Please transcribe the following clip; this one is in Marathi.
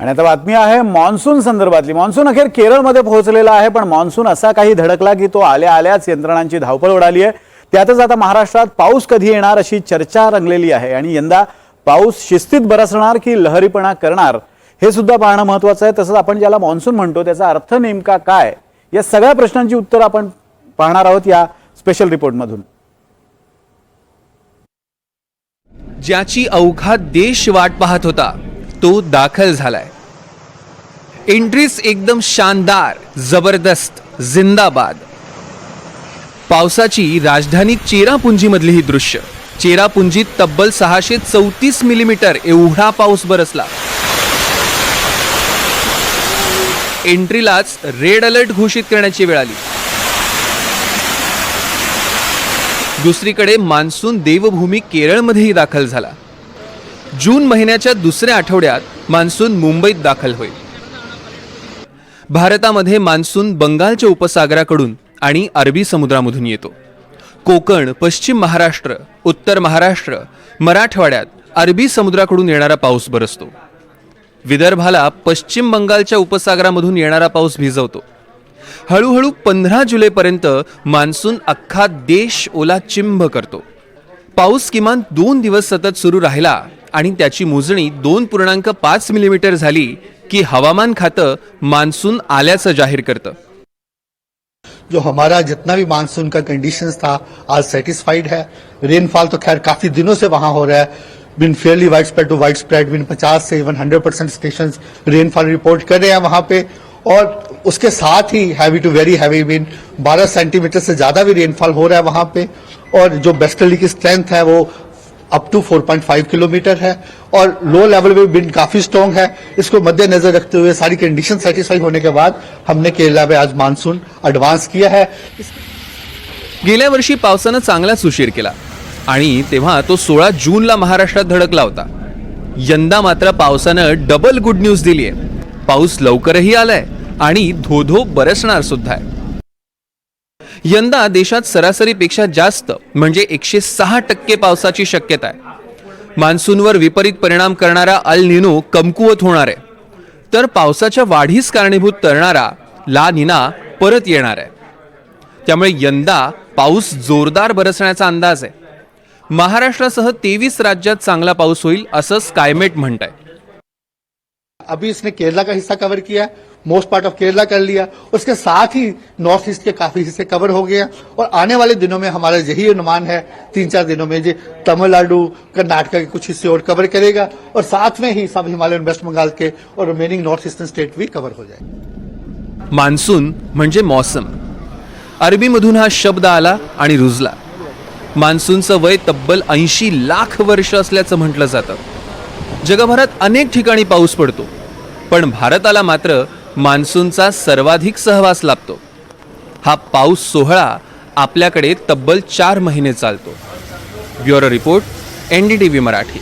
आणि आता बातमी आहे मान्सून संदर्भातली. मान्सून अखेर केरळमध्ये पोहोचलेला आहे पण मान्सून असा काही धडकला की तो आल्या आल्याच यंत्रणांची धावपळ उडाली आहे. त्यातच आता महाराष्ट्रात पाऊस कधी येणार अशी चर्चा रंगलेली आहे आणि यंदा पाऊस शिस्तीत बरसणार की लहरीपणा करणार हे सुद्धा पाहणं महत्वाचं आहे. तसंच आपण ज्याला मान्सून म्हणतो त्याचा अर्थ नेमका काय? या सगळ्या प्रश्नांची उत्तर आपण पाहणार आहोत या स्पेशल रिपोर्टमधून ज्याची अवघा देश वाट पाहत होता. तो दाखल झालाय. एंट्रीज एकदम शानदार जबरदस्त जिंदाबाद. पावसाची राजधानी चेरापुंजीमधली ही दृश्य. चेरापुंजीत तब्बल सहाशे चौतीस मिलीमीटर एवढा पाऊस बरसला. एंट्रीलाच रेड अलर्ट घोषित करण्याची वेळ आली. दुसरीकडे मान्सून देवभूमी केरळमध्येही दाखल झाला. जून महिन्याच्या दुसऱ्या आठवड्यात मान्सून मुंबईत दाखल होईल. भारतामध्ये मान्सून बंगालच्या उपसागराकडून आणि अरबी समुद्रामधून येतो. कोकण पश्चिम महाराष्ट्र उत्तर महाराष्ट्र मराठवाड्यात अरबी समुद्राकडून येणारा पाऊस बरसतो. विदर्भाला पश्चिम बंगालच्या उपसागरामधून येणारा पाऊस भिजवतो. हळूहळू पंधरा जुलैपर्यंत मान्सून अख्खा देश ओला चिंब करतो. पाऊस किमान दोन दिवस सतत सुरू राहिला आणि त्याची मोजणी दोन पूर्णांक पाच मिलीमीटर झाली की हवामान खातं मान्सून आल्याचं जाहीर करतं. जो हमारा जितना भी मानसून का कंडीशंस था आज सेटिस्फाइड है। रेनफॉल तो खैर काफी दिनों से वहां हो रहा है। Been fairly widespread to widespread been पचास से even hundred percent station rainfall report कर रहे हैं वहां पे। और उसके साथ ही heavy to very heavy been 12 centimetre से ज्यादा भी रेनफॉल हो रहा है वहां पे। और जो बेस्टली की स्ट्रेंथ है वो अप टू 4.5 किलोमीटर है और लो लेवल में विंड काफी स्ट्रांग है। इसको मद्देनजर रखते हुए सारी कंडीशन सेटिस्फाई होने के बाद हमने केरला में आज मानसून एडवांस किया है। गेल्या वर्षी पावसानं चांगलाच उशीर केला आणि तेव्हा तो सोळा जूनला महाराष्ट्रात धडकला होता. यंदा मात्र पावसानं डबल गुड न्यूज दिली आहे पाऊस लवकरही आलाय आणि धोधो बरसणार सुद्धा आहे. यंदा देशात सरासरीपेक्षा जास्त म्हणजे एकशे सहा टक्के पावसाची शक्यता आहे. मान्सूनवर विपरीत परिणाम करणारा अल निनो कमकुवत होणार आहे. तर पावसाच्या वाढीस कारणीभूत ठरणारा ला निना परत येणार आहे. त्यामुळे यंदा पाऊस जोरदार बरसण्याचा अंदाज आहे. महाराष्ट्रासह तेवीस राज्यात चांगला पाऊस होईल असं स्कायमेट म्हणत आहे अभी इसने केरला का हिस्सा कवर किया मोस्ट पार्ट ऑफ केरला कर लिया उसके साथ ही नॉर्थ ईस्ट के काफी हिस्से कवर हो गए हैं। और आने वाले दिनों में हमारा यही अनुमान है तीन चार दिनों में जी तमिलनाडु कर्नाटका के कुछ हिस्से और कवर करेगा और साथ में ही सब हिमालयन वेस्ट बंगाल के और रिमेनिंग नॉर्थ ईस्टर्न स्टेट भी कवर हो जाए मान्सून म्हणजे मौसम। अरबीमधून हा शब्द आला आणि रुजला। मान्सूनचं वय तब्बल ऐंशी लाख वर्ष असल्याचं म्हटलं जातं। जगभरात अनेक ठिकाणी पाऊस पडतो। पण भारताला मात्र मान्सूनचा सर्वाधिक सहवास लाभतो. हा पाऊस सोहळा आपल्याकडे तब्बल चार महिने चालतो. Bureau report N D T V Marathi.